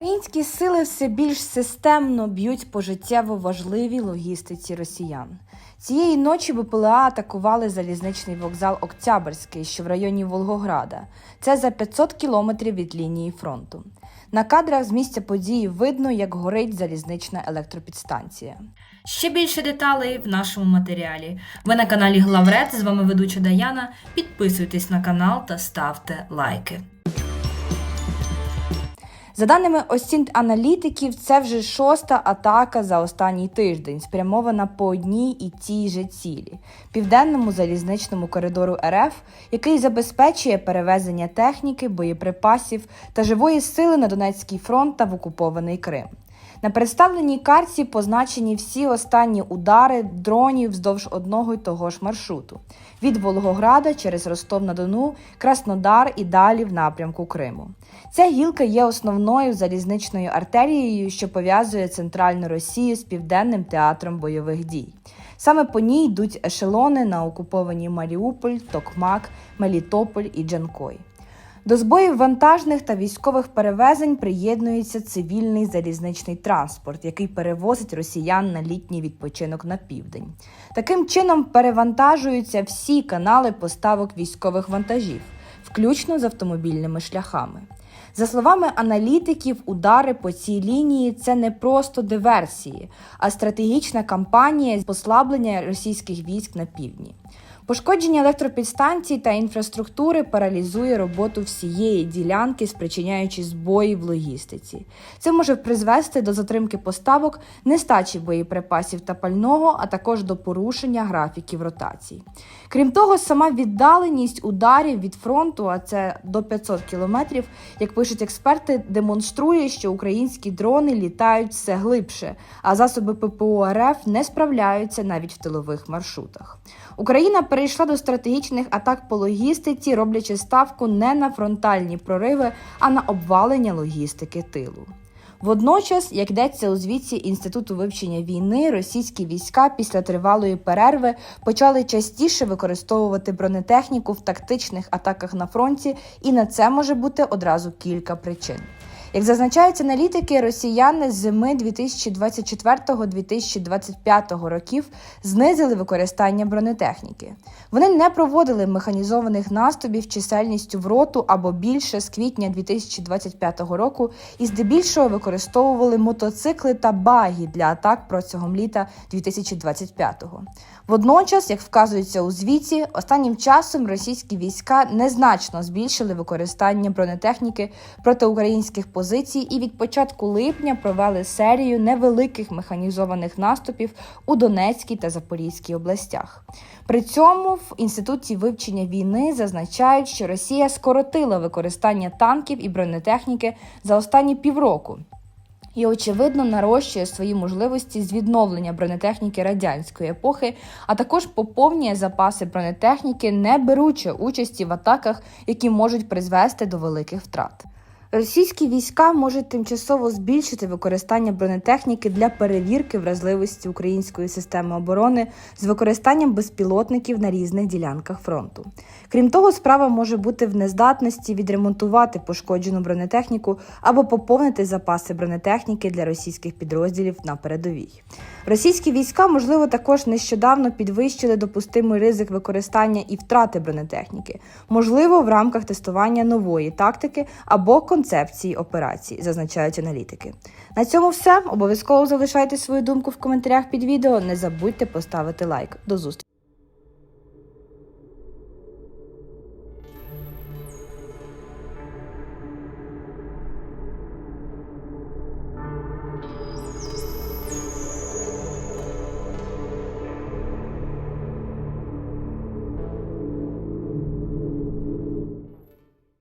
Українські сили все більш системно б'ють по життєво важливій логістиці росіян. Цієї ночі БПЛА атакували залізничний вокзал Октябрьський, що в районі Волгограда. Це за 500 кілометрів від лінії фронту. На кадрах з місця події видно, як горить залізнична електропідстанція. Ще більше деталей в нашому матеріалі. Ви на каналі Главред. З вами ведуча Даяна. Підписуйтесь на канал та ставте лайки. За даними оцінт аналітиків, це вже шоста атака за останній тиждень, спрямована по одній і тій же цілі південному залізничному коридору РФ, який забезпечує перевезення техніки, боєприпасів та живої сили на Донецький фронт та в окупований Крим. На представленій карті позначені всі останні удари дронів вздовж одного й того ж маршруту від Волгограда через Ростов-на-Дону, Краснодар і далі в напрямку Криму. Ця гілка є основною залізничною артерією, що пов'язує центральну Росію з південним театром бойових дій. Саме по ній йдуть ешелони на окуповані Маріуполь, Токмак, Мелітополь і Джанкой. До збоїв вантажних та військових перевезень приєднується цивільний залізничний транспорт, який перевозить росіян на літній відпочинок на південь. Таким чином перевантажуються всі канали поставок військових вантажів, включно з автомобільними шляхами. За словами аналітиків, удари по цій лінії це не просто диверсії, а стратегічна кампанія з послаблення російських військ на півдні. Пошкодження електропідстанцій та інфраструктури паралізує роботу всієї ділянки, спричиняючи збої в логістиці. Це може призвести до затримки поставок, нестачі боєприпасів та пального, а також до порушення графіків ротацій. Крім того, сама віддаленість ударів від фронту, а це до 500 кілометрів, як пишуть експерти, демонструє, що українські дрони літають все глибше, а засоби ППО РФ не справляються навіть в тилових маршрутах. Україна перейшла до стратегічних атак по логістиці, роблячи ставку не на фронтальні прориви, а на обвалення логістики тилу. Водночас, як йдеться у звіті Інституту вивчення війни, російські війська після тривалої перерви почали частіше використовувати бронетехніку в тактичних атаках на фронті, і на це може бути одразу кілька причин. Як зазначають аналітики, росіяни з зими 2024-2025 років знизили використання бронетехніки. Вони не проводили механізованих наступів чисельністю в роту або більше з квітня 2025 року і здебільшого використовували мотоцикли та баги для атак протягом літа 2025-го. Водночас, як вказується у звіті, останнім часом російські війська незначно збільшили використання бронетехніки проти українських позицій і від початку липня провели серію невеликих механізованих наступів у Донецькій та Запорізькій областях. При цьому в інституті вивчення війни зазначають, що Росія скоротила використання танків і бронетехніки за останні півроку і, очевидно, нарощує свої можливості з відновлення бронетехніки радянської епохи, а також поповнює запаси бронетехніки, не беручи участі в атаках, які можуть призвести до великих втрат. Російські війська можуть тимчасово збільшити використання бронетехніки для перевірки вразливості української системи оборони з використанням безпілотників на різних ділянках фронту. Крім того, справа може бути в нездатності відремонтувати пошкоджену бронетехніку або поповнити запаси бронетехніки для російських підрозділів на передовій. Російські війська, можливо, також нещодавно підвищили допустимий ризик використання і втрати бронетехніки, можливо, в рамках тестування нової тактики або концепції операцій, зазначають аналітики. На цьому все. Обов'язково залишайте свою думку в коментарях під відео. Не забудьте поставити лайк. До зустрічі!